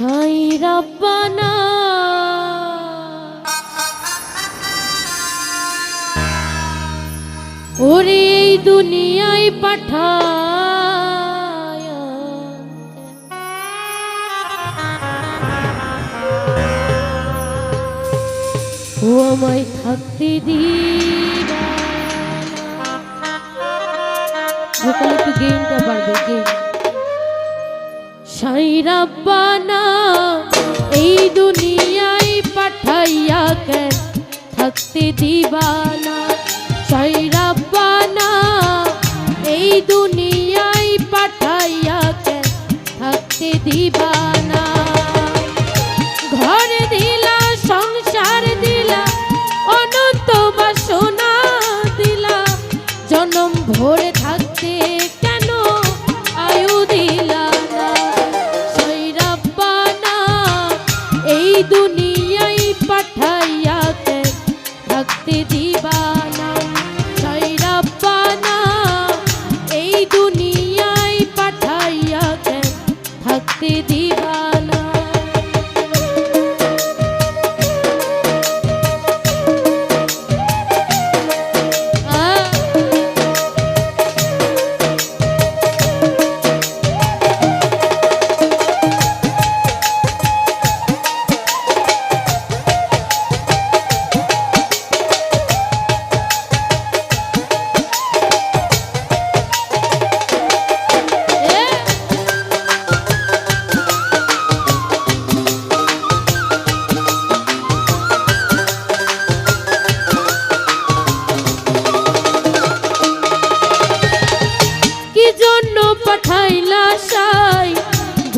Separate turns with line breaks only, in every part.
ছাই রাব্বানা ওরে এই দুনিয়ায় পাঠায়। ও আমায় থাকতে দিবা একটু গেইনটা বাড়বে গেইন সাইরাব্বানা এই দুনিয়ায় পাঠাইয়া কেন থাকতে দিবানা সাইরাব্বানা এই দুনিয়ায় পাঠাইয়া কেন থাকতে দিবানা দিবানা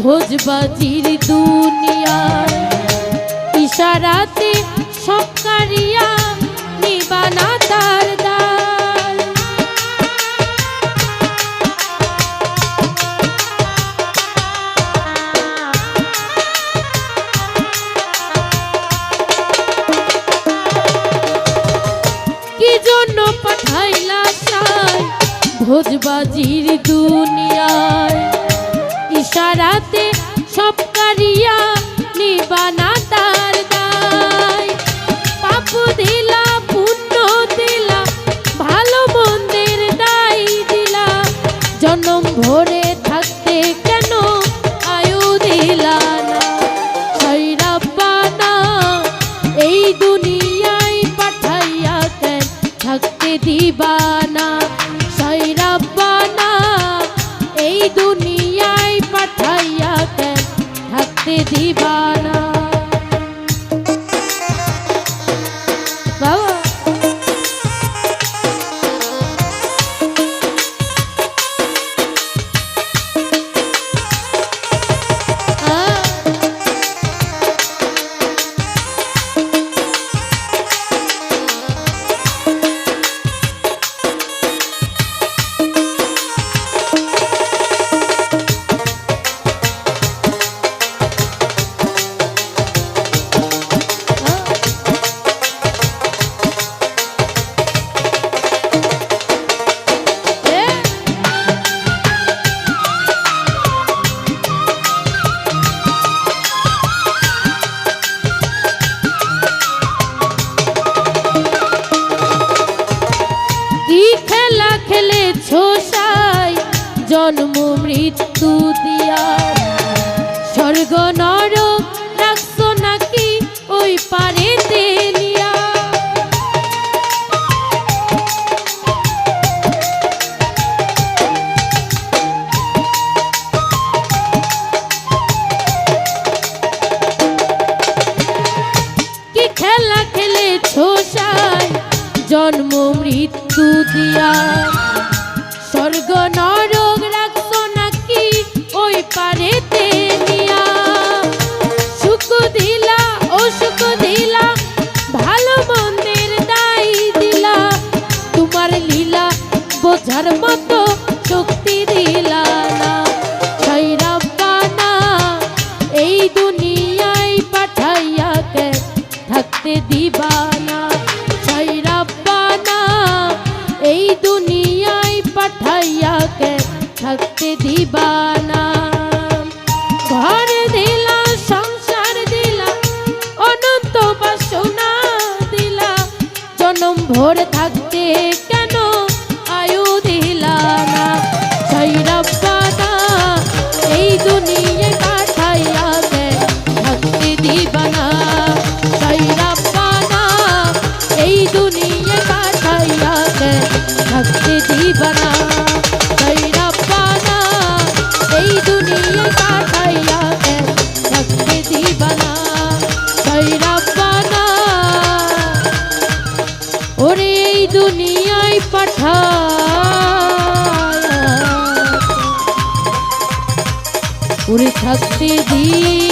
ভোজবাজির দুনিয়ায় ইশারাতে সব কারিয়া নিবানা তার দায় কি জন্য পাঠাইলা সাই ভোজবাজির দুনিয়ায়? ইশারাতে সব কারিয়া থাকতে স্বর্গ নরক রাখছো নাকি ওই পারে তেলিয়া কি খেলা সাই? জন্ম, মৃত্যু দিয়া। নাকি ওই দিবানা ছয় এই দুনিয়ায় পাঠাইয়া কে থাকতে দিবানা। ঘর দিলা, সংসার দিলা, অনন্ত বাসনা দিলা, জনম ভোর থাকতে কেন পাঠায় ওরে থাকতে দি